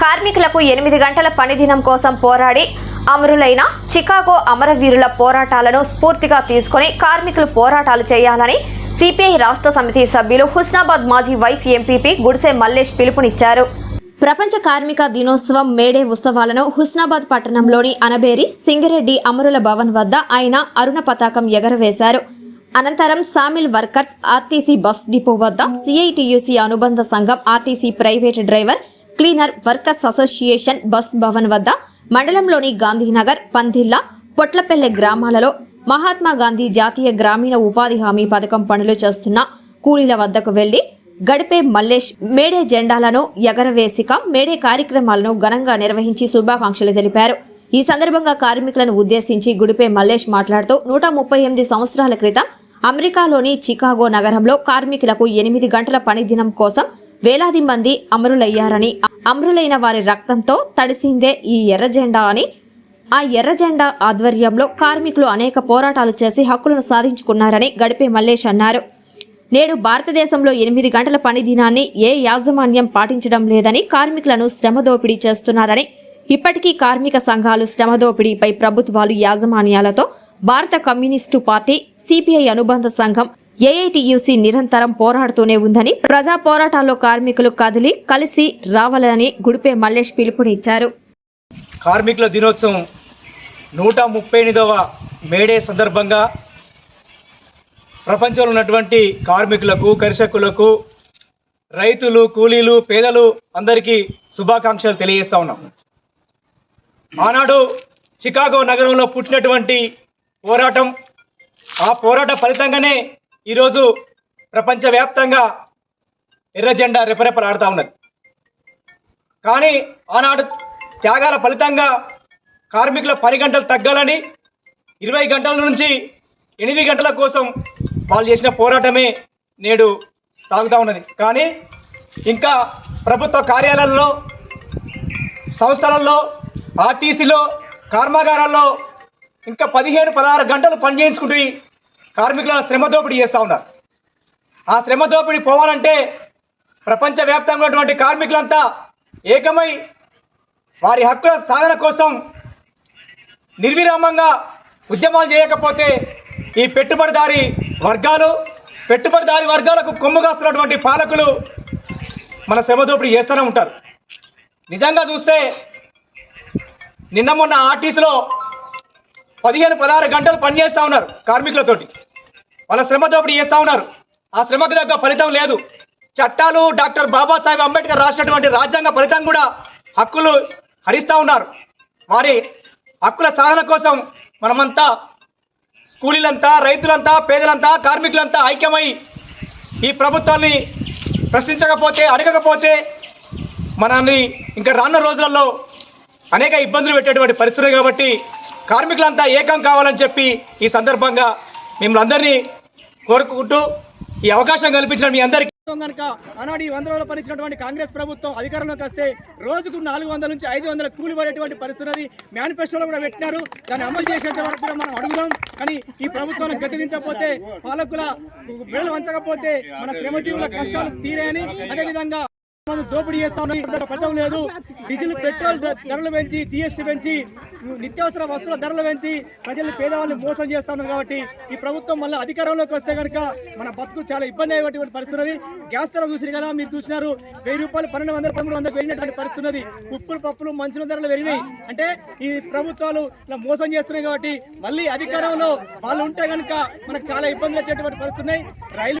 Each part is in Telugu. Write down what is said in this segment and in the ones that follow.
కార్మికులకు ఎనిమిది గంటల పనిదినం కోసం పోరాడి అమరులైన చికాగో అమరవీరుల పోరాటాలను స్ఫూర్తిగా తీసుకొని కార్మికులు పోరాటాలు చేయాలని సిపిఐ రాష్ట్ర సమితి సభ్యులు హుస్నాబాద్ మాజీ వైస్ ఎంపీపీ గుడిసె మల్లేష్ పిలుపునిచ్చారు. ప్రపంచ కార్మిక దినోత్సవం మేడే ఉత్సవాలను హుస్నాబాద్ పట్టణంలోని అనబేరి సింగరెడ్డి అమరుల భవన్ వద్ద ఆయన అరుణ పతాకం ఎగరవేశారు. అనంతరం sawmill workers RTC bus depot వద్ద సిఐటియుసి అనుబంధ సంఘం RTC private driver cleaner workers association bus Bhavan వద్ద మండలంలోని గాంధీనగర్ పందిల్లా పొట్లపల్లె గ్రామాలలో మహాత్మా గాంధీ జాతీయ గ్రామీణ ఉపాధి హామీ పథకం పనులు చేస్తున్న కూలీల వద్దకు వెళ్ళి గడిపే మల్లేష్ మేడే జెండాలను ఎగరవేసిక మేడే కార్యక్రమాలను ఘనంగా నిర్వహించి శుభాకాంక్షలు తెలిపారు. ఈ సందర్భంగా కార్మికులను ఉద్దేశించి గుడిపే మల్లేష్ మాట్లాడుతూ నూట ముప్పై ఎనిమిది సంవత్సరాల క్రితం అమెరికాలోని చికాగో నగరంలో కార్మికులకు ఎనిమిది గంటల పని దినం కోసం వేలాది మంది అమరులయ్యారని అమరులైన వారి రక్తంతో తడిసిందే ఈ ఎర్రజెండా అని. ఆ ఎర్రజెండా ఆధ్వర్యంలో కార్మికులు అనేక పోరాటాలు చేసి హక్కులను సాధించుకున్నారని గడిపే మల్లేష్ అన్నారు. నేడు భారతదేశంలో ఎనిమిది గంటల పని దినాన్ని ఏ యాజమాన్యం పాటించడం లేదని కార్మికులను శ్రమ దోపిడీ చేస్తున్నారని. ఇప్పటికీ కార్మిక సంఘాలు శ్రమ దోపిడీపై ప్రభుత్వాలు యాజమాన్యాలతో భారత కమ్యూనిస్టు పార్టీ సిపిఐ అనుబంధ సంఘం ఏఐటియుసి నిరంతరం పోరాడుతూనే ఉందని ప్రజా పోరాటాల్లో కార్మికులు కదిలి కలిసి రావాలని గుడిపే మల్లేష్ పిలుపునిచ్చారు. కార్మికుల దినోత్సవం నూట ముప్పై ఎనిమిదవ మేడే సందర్భంగా ప్రపంచంలో ఉన్నటువంటి కార్మికులకు కర్షకులకు రైతులు కూలీలు పేదలు అందరికీ శుభాకాంక్షలు తెలియజేస్తా ఉన్నాం. ఆనాడు చికాగో నగరంలో పుట్టినటువంటి పోరాటం ఆ పోరాట ఫలితంగానే ఈరోజు ప్రపంచవ్యాప్తంగా ఎర్ర జెండా రెపరెపలాడుతూ ఉన్నది. కానీ ఆనాడు త్యాగాల ఫలితంగా కార్మికుల పని గంటలు తగ్గాలని ఇరవై గంటల నుంచి ఎనిమిది గంటల కోసం వాళ్ళు చేసిన పోరాటమే నేడు సాగుతూ ఉన్నది. కానీ ఇంకా ప్రభుత్వ కార్యాలయాల్లో సంస్థలలో ఆర్టీసీలో కర్మాగారాల్లో ఇంకా పదిహేను పదహారు గంటలు పని కార్మికులను శ్రమ దోపిడీ చేస్తూ ఉన్నారు. ఆ శ్రమ దోపిడీ పోవాలంటే ప్రపంచవ్యాప్తంగా ఉన్నటువంటి కార్మికులంతా ఏకమై వారి హక్కుల సాధన కోసం నిర్విరామంగా ఉద్యమాలు చేయకపోతే ఈ పెట్టుబడిదారి వర్గాలు పెట్టుబడిదారి వర్గాలకు కొమ్ము కాస్తున్నటువంటి పాలకులు మన శ్రమ దోపిడీ చేస్తూనే ఉంటారు. నిజంగా చూస్తే నిన్న మొన్న ఆర్టీసీలో పదిహేను పదహారు గంటలు పనిచేస్తూ ఉన్నారు కార్మికులతోటి. వాళ్ళ శ్రమ దోపిడీ చేస్తూ ఉన్నారు. ఆ శ్రమకు తగ్గ ఫలితం లేదు. చట్టాలు డాక్టర్ బాబాసాహెబ్ అంబేద్కర్ రాసినటువంటి రాజ్యాంగ ఫలితం కూడా హక్కులు హరిస్తూ ఉన్నారు. వారి హక్కుల సాధన కోసం మనమంతా కూలీలంతా రైతులంతా పేదలంతా కార్మికులంతా ఐక్యమై ఈ ప్రభుత్వాన్ని ప్రశ్నించకపోతే అడగకపోతే మనల్ని ఇంకా రానున్న రోజులలో అనేక ఇబ్బందులు పెట్టేటువంటి పరిస్థితులు కాబట్టి కార్మికులంతా ఏకం కావాలని చెప్పి ఈ సందర్భంగా మిమ్మల్ని అందరినీ కోరుకుంటూ ఈ అవకాశం కల్పించిన మీ అందరికీ కనుక ఆనాడు ఈ వంద రోజులు కాంగ్రెస్ ప్రభుత్వం అధికారంలోకి వస్తే రోజుకు నాలుగు వందల నుంచి ఐదు వందల కూలి పడేటువంటి పరిస్థితి మేనిఫెస్టోలో కూడా పెట్టినారు. దాన్ని అమలు చేసేంత వరకు కూడా మనం అడుగుదాం. కానీ ఈ ప్రభుత్వాన్ని గతిదించకపోతే పాలకుల వేలు వంచకపోతే మన శ్రమజీవుల కష్టాలు తీరేయని అదేవిధంగా దోపిడీ చేస్తా ఉన్నాయి ఇక్కడ లేదు. డీజిల్ పెట్రోల్ ధరలు పెంచి జిఎస్టీ పెంచి నిత్యావసర వస్తువుల ధరలు పెంచి ప్రజలు పేదవాళ్ళని మోసం చేస్తా ఉన్నారు కాబట్టి ఈ ప్రభుత్వం మళ్ళీ అధికారంలోకి వస్తే కనుక మన బతుకు చాలా ఇబ్బంది అయ్యేటువంటి పరిస్థితి గ్యాస్ ధర చూసిరు కదా మీరు చూసినారు. వెయ్యి రూపాయలు పన్నెండు వందల పదమూడు వందలు పెరిగినటువంటి పరిస్థితి ఉప్పులు పప్పులు మంచుల ధరలు పెరిగినాయి. అంటే ఈ ప్రభుత్వాలు ఇలా మోసం చేస్తున్నాయి కాబట్టి మళ్ళీ అధికారంలో వాళ్ళు ఉంటే కనుక మనకు చాలా ఇబ్బందులు వచ్చేటువంటి పరిస్థితున్నాయి రైలు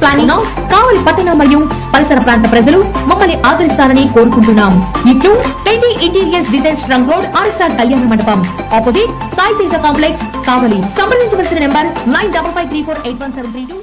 planning Kavali పట్టణ మరియు పరిసర ప్రాంత ప్రజలు మమ్మల్ని ఆదరిస్తారని కోరుకుంటున్నాం. ఇట్లు twenty interiors designs trunk road RSR Kalyana Mandapam. Opposite Sai Teja complex Kavali. సంప్రదించవలసిన number nine double five three four eight one seven three two.